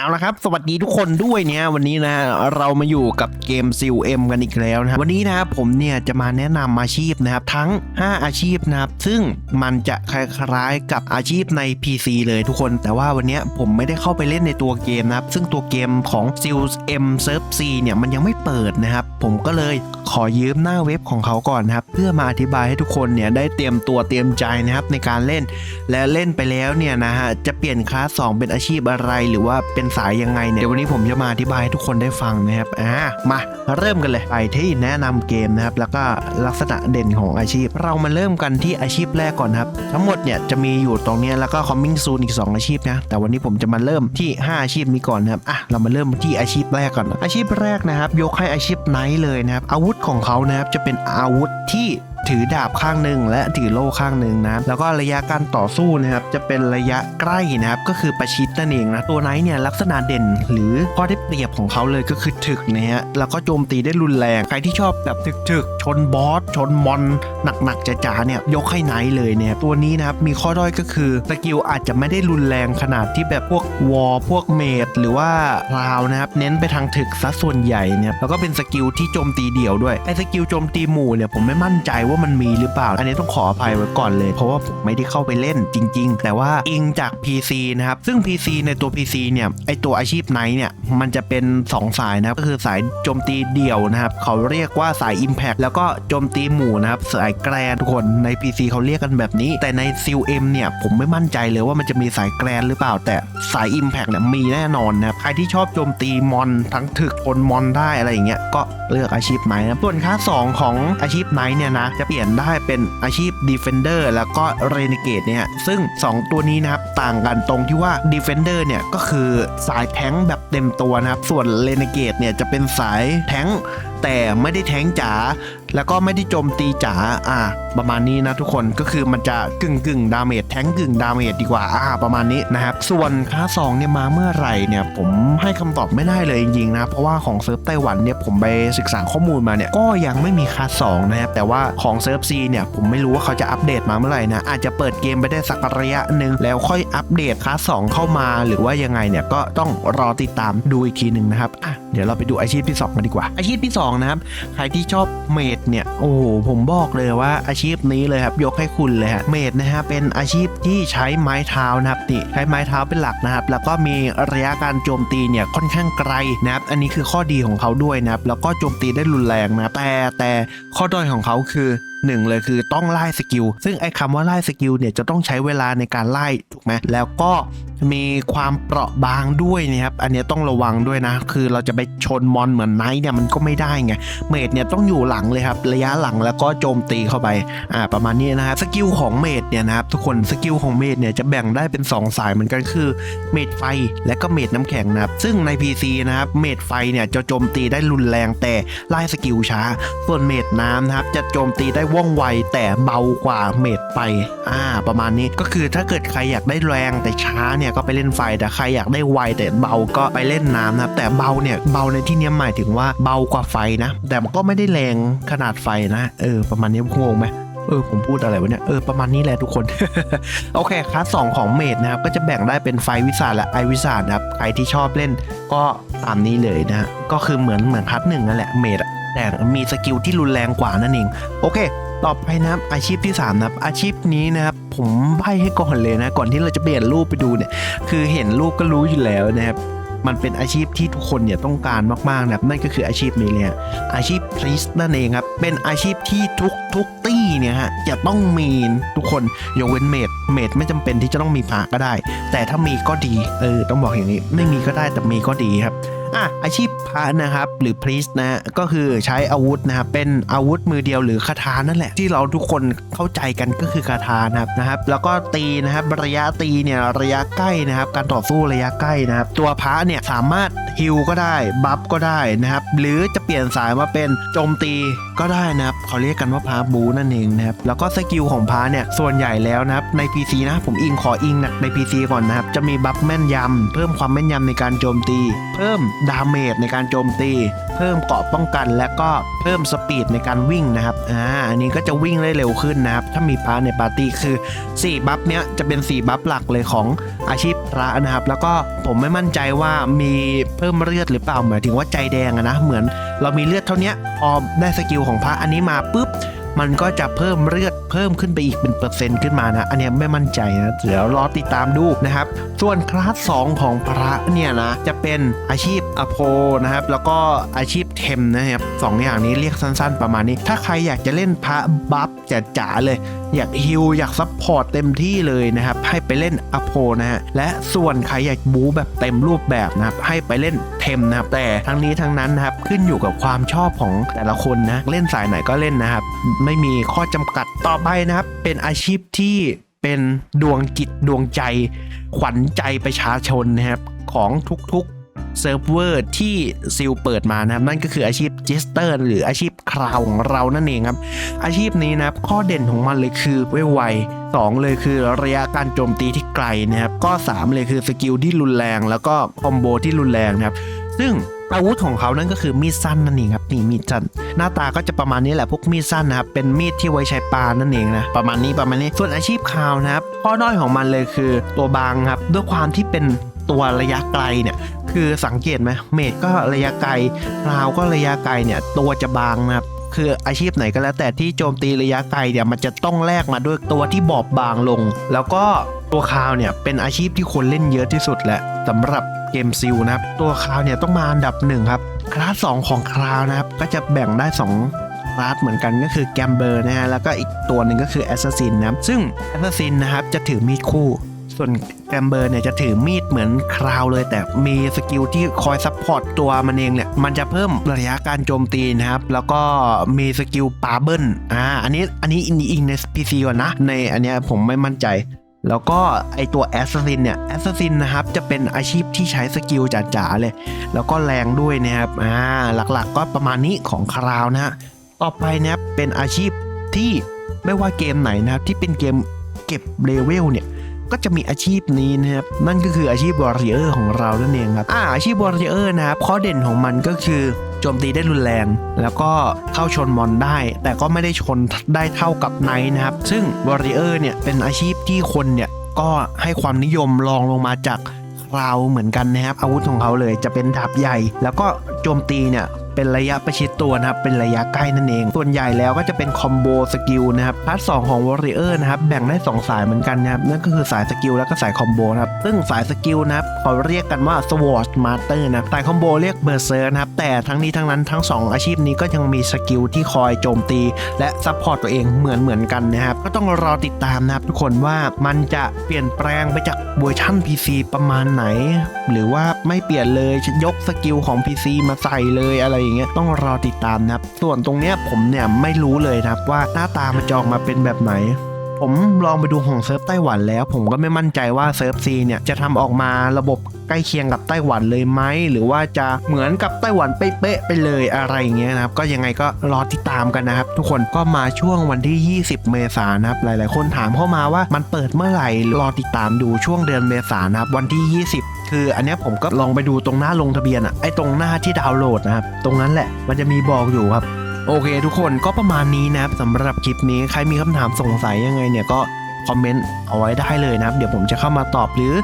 เอาละครับ สวัสดีทุกคนด้วยเนี่ยวันนี้นะเรามาอยู่กับเกมซิลเอ็มกันอีกแล้วนะวันนี้นะครับผมเนี่ยจะมาแนะนำอาชีพนะครับทั้ง 5 อาชีพนะครับซึ่งมันจะคล้ายๆกับอาชีพใน PC เลยทุกคน แต่ว่าวันนี้ผมไม่ได้เข้าไปเล่นในตัวเกมนะครับซึ่งตัวเกมของ s i l M Serve C เนี่ยมันยังไม่เปิดนะครับผมก็เลยขอยืมหน้าเว็บของเขาก่อนนะครับเพื่อมาอธิบายให้ทุกคนเนี่ยได้เตรียมตัวเตรียมใจนะครับในการเล่น และเล่นไปแล้วเนี่ยนะฮะจะเปลี่ยนคลาส2เป็นอาชีพอะไรหรือว่าเป็นสายยังไงเนี่ยเดี๋ยววันนี้ผมจะมาอธิบายให้ทุกคนได้ฟังนะครับอ่ามาเริ่มกันเลยไปที่แนะนำเกมนะครับแล้วก็ลักษณะเด่นของอาชีพ เรามาเริ่มกันที่อาชีพแรกก่อนครับ ทั้งหมดเนี่ยจะมีอยู่ตรงนี้แล้วก็ coming soon อีก 2 อาชีพนะแต่วันนี้ผมจะมาเริ่มที่ 5 อาชีพนี้ก่อนนะครับอะเรามาเริ่มที่อาชีพแรกก่อน อาชีพแรกนะครับ ยกให้อาชีพไนท์เลยนะครับอาวุธของเขานะครับจะเป็นอาวุธที่ ถือดาบข้างหนึ่งและถือโล่ข้างหนึ่งนะแล้วก็ระยะการต่อสู้นะครับจะเป็นระยะใกล้นะครับก็คือประชิดนั่นเองนะตัวไนท์เนี่ยลักษณะเด่นหรือข้อได้เปรียบของเขาเลยก็คือถึกนะฮะแล้วก็โจมตีได้รุนแรงใครที่ชอบแบบถึกๆชนบอสชนมอนหนักๆจ๋าๆเนี่ยยกให้ไนท์เลยเนี่ยตัวนี้นะครับมีข้อด้อยก็คือสกิลอาจจะไม่ได้รุนแรงขนาดที่แบบพวกวอลพวกเมดหรือว่าพราวนะครับเน้นไปทางถึกซะส่วนใหญ่เนี่ยแล้วก็เป็นสกิลที่โจมตีเดี่ยวด้วยไอ้สกิลโจมตีหมู่เนี่ยผมไม่มั่นใจวว่ามันมีหรือเปล่า อันนี้ต้องขออภัยไว้ก่อนเลย เพราะว่าผมไม่ได้เข้าไปเล่นจริง ๆ แต่ว่าอิงจาก PC นะครับ ซึ่ง PC ในตัว PC เนี่ยไอตัวอาชีพไนท์เนี่ยมันจะเป็น 2 สายนะครับก็คือสายโจมตีเดี่ยวนะครับเขาเรียกว่าสาย Impact แล้วก็โจมตีหมู่นะครับสายแกรนทุกคนใน PC เขาเรียกกันแบบนี้ แต่ใน c m เอ็มเนี่ยผมไม่มั่นใจเลยว่ามันจะมีสายแกรนหรือเปล่า แต่สาย Impact เนี่ยมีแน่นอนนะครับใครที่ชอบโจมตีมอนทั้งถึกทนมอนได้อะไรอย่างเงี้ยก็เลือกอาชีพไนท์นะส่วนค่าสองของอาชีพไนท์เนี่ยนะจะเปลี่ยนได้เป็นอาชีพ Defender แล้วก็ Renegade เนี่ยซึ่ง 2 ตัวนี้นะครับต่างกันตรงที่ว่า Defender เนี่ยก็คือสายแท้งแบบเต็มตัวนะครับ ส่วน Renegade เนี่ยจะเป็นสายแท้งแต่ไม่ได้แท้งจ๋า แล้วก็ไม่ได้โจมตีจ๋าอ่า ประมาณนี้นะทุกคนก็คือมันจะกึ่งกึ่งดาเมจแท้งกึ่งดาเมจดีกว่าอ่า ประมาณนี้นะครับ ส่วนค่าสองเนี่ยมาเมื่อไหร่เนี่ยผมให้คำตอบไม่ได้เลยจริงๆนะเพราะว่าของเซิร์ฟไต้หวันเนี่ยผมไปศึกษาข้อมูลมาเนี่ยก็ยังไม่มีค่าสองนะครับแต่ว่าของเซิร์ฟซีเนี่ยผมไม่รู้ว่าเขาจะอัปเดตมาเมื่อไหร่นะอาจจะเปิดเกมไปได้สักระยะหนึ่งแล้วค่อยอัปเดตค่าสองเข้ามา หรือว่ายังไงเนี่ยก็ต้องรอติดตามดูอีกทีหนึ่งนะครับอะเดี๋ยวเราไปดูอาชีพที่สองกันดีกว่า อาชีพที่สองนะครับใครที่ชอบเมดเนี่ยโอ้โหผมบอกเลยว่าอาชีพนี้เลยครับยกให้คุณเลยฮะเมดนะฮะเป็นอาชีพที่ใช้ไม้เท้านะครับนี่ใช้ไม้เท้าเป็นหลักนะครับ แล้วก็มีระยะการโจมตีเนี่ยค่อนข้างไกลนะครับ อันนี้คือข้อดีของเขาด้วยนะครับแล้วก็โจมตีได้รุนแรงนะแต่แต่ข้อด้อยของเขาคือ หนึ่งเลยคือต้องไล่สกิล ซึ่งไอ้คำว่าไล่สกิลเนี่ยจะต้องใช้เวลาในการไล่ถูกไหมแล้วก็มีความเปราะบางด้วยนะครับ อันนี้ต้องระวังด้วยนะ คือเราจะไปชนมอนเหมือนไนท์เนี่ยมันก็ไม่ได้ไง เมดเนี่ยต้องอยู่หลังเลยครับ ระยะหลังแล้วก็โจมตีเข้าไป อ่า ประมาณนี้นะครับ สกิลของเมดเนี่ยนะครับทุกคน สกิลของเมดเนี่ยจะแบ่งได้เป็น 2 สายเหมือนกันคือ เมดไฟและก็เมดน้ำแข็งนะครับ ซึ่งใน PC นะครับ เมดไฟเนี่ยจะโจมตีได้รุนแรงแต่ไล่สกิลช้า ส่วนเมดน้ำนะครับจะโจมตีได้ว่องไวแต่เบากว่าเมดไฟอ่า ประมาณนี้ก็คือถ้าเกิดใครอยากได้แรงแต่ช้าเนี่ยก็ไปเล่นไฟแต่ใครอยากได้ไวแต่เบาก็ไปเล่นน้ำนะครับแต่เบาเนี่ยเบาในที่นี้หมายถึงว่าเบากว่าไฟนะ แต่มันก็ไม่ได้แรงขนาดไฟนะเออประมาณนี้งงไหมเออผมพูดอะไรวะเนี่ยเออประมาณนี้แหละทุกคน โอเคคลาสสองของเมดนะครับก็จะแบ่งได้เป็นไฟวิสาและไอวิสานะครับใครที่ชอบเล่นก็ตามนี้เลยนะฮะก็คือเหมือนเหมือนคลาสหนึ่งนั่นแหละเมดอะ แต่มีสกิลที่รุนแรงกว่านั่นเอง โอเค ต่อไปนะครับอาชีพที่ 3 นะครับ อาชีพนี้นะครับผมใบให้ก่อนเลยนะ ก่อนที่เราจะเปลี่ยนรูปไปดูเนี่ย คือเห็นรูปก็รู้อยู่แล้วนะครับมันเป็นอาชีพที่ทุกคนเนี่ยต้องการมากๆนะครับนั่นก็คืออาชีพนี้เลยอาชีพพริสนั่นเองครับ เป็นอาชีพที่ทุกทุกตี้เนี่ยฮะจะต้องมีทุกคนยกเว้นเมดเมดไม่จำเป็นที่จะต้องมีพระก็ได้ แต่ถ้ามีก็ดีเออต้องบอกอย่างนี้ไม่มีก็ได้แต่มีก็ดีครับ อะอาชีพพระนะครับหรือพริสนะก็คือใช้อาวุธนะครับเป็นอาวุธมือเดียวหรือคาถานั่นแหละ ที่เราทุกคนเข้าใจกันก็คือคาถานะครับนะครับ แล้วก็ตีนะครับระยะตีเนี่ยระยะใกล้นะครับ การต่อสู้ระยะใกล้นะครับ ตัวพระเนี่ยสามารถฮิลก็ได้บัฟก็ได้นะครับ หรือจะเปลี่ยนสายมาเป็นโจมตีก็ได้นะครับเขาเรียกกันว่าพระบูนั่นเองนะครับแล้วก็สกิลของพระเนี่ยส่วนใหญ่แล้วนะครับใน PC นะผมอิงขออิงนะใน PC ก่อนนะครับจะมีบัฟแม่นยำเพิ่มความแม่นยำในการโจมตี เพิ่มดาเมจในการโจมตี เพิ่มเกาะป้องกัน และก็เพิ่มสปีดในการวิ่งนะครับอ่าอันนี้ก็จะวิ่งได้เร็วขึ้นนะครับ ถ้ามีพระในปาร์ตี้คือ 4 บัฟเนี้ยจะเป็น 4 บัฟหลักเลยของอาชีพพระนะครับ แล้วก็ผมไม่มั่นใจว่ามีเพิ่มเลือดหรือเปล่าหมายถึงว่าใจแดงนะเหมือน เรามีเลือดเท่านี้พอได้สกิลของพระอันนี้มาปุ๊บมันก็จะเพิ่มเลือด เพิ่มขึ้นไปอีกเป็นเปอร์เซ็นต์ขึ้นมานะ อันนี้ไม่มั่นใจนะ เดี๋ยวรอติดตามดูนะครับ ส่วนคลาส2ของพระเนี่ยนะ จะเป็นอาชีพอโพนะครับ แล้วก็อาชีพเทมนะครับสองอย่างนี้เรียกสั้น ๆ ประมาณนี้ ถ้าใครอยากจะเล่นพระบัฟ จ๋าเลย อยากฮิลอยากซัพพอร์ตเต็มที่เลยนะครับ ให้ไปเล่นอโพนะฮะ และส่วนใครอยากบูแบบเต็มรูปแบบนะครับ ให้ไปเล่นเทมนะครับ แต่ทั้งนี้ทั้งนั้นนะครับ ขึ้นอยู่กับความชอบของแต่ละคนนะ เล่นสายไหนก็เล่นนะครับ ไม่มีข้อจำกัดต่อไปนะครับ เป็นอาชีพที่เป็นดวงจิตดวงใจ ขวัญใจประชาชนนะครับของทุกๆ เซิร์ฟเวอร์ที่ซิลเปิดมานะครับ นั่นก็คืออาชีพเจสเตอร์หรืออาชีพคราวของเรานั่นเองครับ อาชีพนี้นะครับข้อเด่นของมันเลยคือเวไวสองเลยคือระยะการโจมตีที่ไกลนะครับก็สามเลยคือสกิลที่รุนแรง แล้วก็คอมโบที่รุนแรงนะครับ ซึ่งอาวุธของเขานั่นก็คือมีดสั้นนั่นเองครับนี่มีดสั้นหน้าตาก็จะประมาณนี้แหละพวกมีดสั้นนะครับเป็นมีดที่ไว้ใช้ปานั่นเองนะประมาณนี้ประมาณนี้ส่วนอาชีพคราวนะครับข้อด้อยของมันเลยคือตัวบางครับด้วยความที่เป็นตัวระยะไกลเนี่ย คือสังเกตไหมเมดก็ระยะไกลคราวก็ระยะไกลเนี่ยตัวจะบางนะครับคืออาชีพไหนก็แล้วแต่ที่โจมตีระยะไกลเนี่ยมันจะต้องแลกมาด้วยตัวที่บอบบางลง แล้วก็ตัวคาวเนี่ยเป็นอาชีพที่คนเล่นเยอะที่สุดแหละสำหรับเกมซิลนะครับ ตัวคาวเนี่ยต้องมาอันดับหนึ่งครับคลาสสองของคาวนะครับ ก็จะแบ่งได้สองคลาสเหมือนกันก็คือแกมเบอร์นะฮะแล้วก็อีกตัวหนึ่งก็คือแอสซัสซินนะครับซึ่งแอสซัสซินนะครับจะถือมีดคู่ ส่วนแกมเบอร์เนี่ยจะถือมีดเหมือนคราวเลย แต่มีสกิลที่คอยซัพพอร์ตตัวมันเองเนี่ยมันจะเพิ่มระยะการโจมตีนะครับแล้วก็มีสกิลปาเบิลอ่าอันนี้อันนี้อินอิงใน PC ก่อนนะ ในอันเนี้ยผมไม่มั่นใจแล้วก็ไอตัวแอสซินเนี่ยแอสซัสซินนะครับจะเป็นอาชีพที่ใช้สกิลจ๋าๆเลย แล้วก็แรงด้วยนะครับอ่าหลักๆก็ประมาณนี้ของคราวนะฮะต่อไปนะครับเป็นอาชีพที่ไม่ว่าเกมไหนนะครับที่เป็นเกมเก็บเลเวลเนี่ย ก็จะมีอาชีพนี้นะครับนั่นก็คืออาชีพวอร์เ i อร์ของเรานั่นเองครับอ่าอาชีพวอร์เ i อร์นะครับข้อเด่นของมันก็คือโจมตีได้รุนแรง แล้วก็เข้าชนมอนได้ แต่ก็ไม่ได้ชนได้เท่ากับไนท์นะครับ ซึ่งวอร์เ i อร์เนี่ยเป็นอาชีพที่คนเนี่ยก็ให้ความนิยมรองลงมาจากคราวเหมือนกันนะครับอาวุธของเขาเลยจะเป็นดาบใหญ่ แล้วก็โจมตีเนี่ย เป็นระยะประชิดตัวนะครับเป็นระยะใกล้นั่นเอง ส่วนใหญ่แล้วก็จะเป็นคอมโบสกิลนะครับพาร์ทสของ Warrior นะครับแบ่งได้ 2 สายเหมือนกันนะครับนั่นก็คือสายสกิลแล้วก็สายคอมโบนะครับซึ่งสายสกิลนะครับเขาเรียกกันว่า Sword Master นะสายคอมโบเรียก Berserk นะครับแต่ทั้งนี้ทั้งนั้นทั้ง 2 อาชีพนี้ก็ยังมีสกิลที่คอยโจมตี และซัพพอร์ตตัวเองเหมือนเหมือนกันนะครับก็ต้องรอติดตามนะครับทุกคนว่ามันจะเปลี่ยนแปลงไปจากเวอร์ชัน PC ประมาณไหน หรือว่าไม่เปลี่ยนเลยยกสกิลของ PC มาใส่เลยอะไรอย่างเงี้ยต้องรอติดตามนะครับ ส่วนตรงเนี้ยผมเนี่ยไม่รู้เลยนะครับว่าหน้าตามันจะออกมาเป็นแบบไหนผมลองไปดูของเซิร์ฟไต้หวันแล้ว ผมก็ไม่มั่นใจว่าเซิร์ฟซีเนี่ยจะทำออกมาระบบใกล้เคียงกับไต้หวันเลยไหมหรือว่าจะเหมือนกับไต้หวันเป๊ะๆไปเลยอะไรอย่างเงี้ยนะครับก็ยังไงก็รอติดตามกันนะครับ ทุกคนก็มาช่วงวันที่ 20 เมษายนนะครับหลาย ๆ คนถามเข้ามาว่ามันเปิดเมื่อไหร่รอติดตามดูช่วงเดือนเมษายนนะครับวันที่ 20 คืออันนี้ผมก็ลองไปดูตรงหน้าลงทะเบียนอะไอตรงหน้าที่ดาวน์โหลดนะครับ ตรงนั้นแหละมันจะมีบอกอยู่ครับ โอเค ทุกคนก็ประมาณนี้นะครับสำหรับคลิปนี้ใครมีคำถามสงสัยยังไงเนี่ยก็คอมเมนต์เอาไว้ได้เลยนะครับ เดี๋ยวผมจะเข้ามาตอบหรือ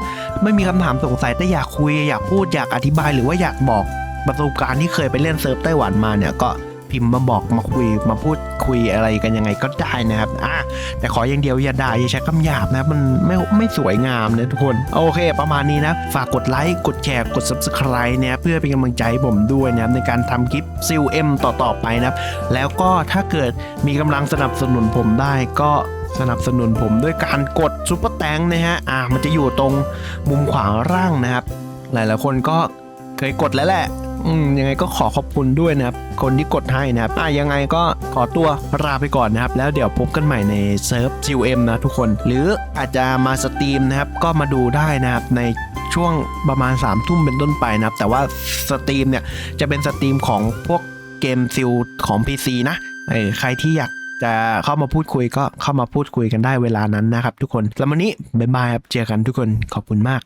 ไม่มีคำถามสงสัยแต่อยากคุย อยากพูดอยากอธิบายหรือว่าอยากบอกประสบการณ์ที่เคยไปเล่นเซิร์ฟไต้หวันมาเนี่ยก็ พิมพ์มาบอกมาคุยมาพูดคุยอะไรกันยังไงก็ได้นะครับอะแต่ขออย่างเดียวอย่าด่าอย่าใช้คำหยาบนะมันไม่ไม่สวยงามนะทุกคน โอเค ประมาณนี้นะ ฝากกดไลค์กดแชร์กด subscribe เนี่ยเพื่อเป็นกำลังใจให้ผมด้วยนะครับในการทำคลิปซิลเอ็มต่อๆไปนะครับแล้วก็ถ้าเกิดมีกำลังสนับสนุนผมได้ก็สนับสนุนผมด้วยการกดซุปเปอร์แตงนะฮะ อ่า มันจะอยู่ตรงมุมขวาล่างนะครับ หลายๆคนก็เคยกดแล้วแหละ อืมยังไงก็ขอขอบคุณด้วยนะครับ คนที่กดให้นะครับอ่ายังไงก็ขอตัวลาไปก่อนนะครับ แล้วเดี๋ยวพบกันใหม่ในเซิร์ฟ GM นะทุกคน หรืออาจจะมาสตรีมนะครับ ก็มาดูได้นะครับในช่วงประมาณ3ามทุ่มเป็นต้นไปนะครับ แต่ว่าสตรีมเนี่ยจะเป็นสตรีมของพวกเกมซิลของ PC นะเออใครที่อยากจะเข้ามาพูดคุยก็เข้ามาพูดคุยกันได้เวลานั้นนะครับทุกคนแล้ววันนี้บ๊ายบายครับเจอกันทุกคนขอบคุณมาก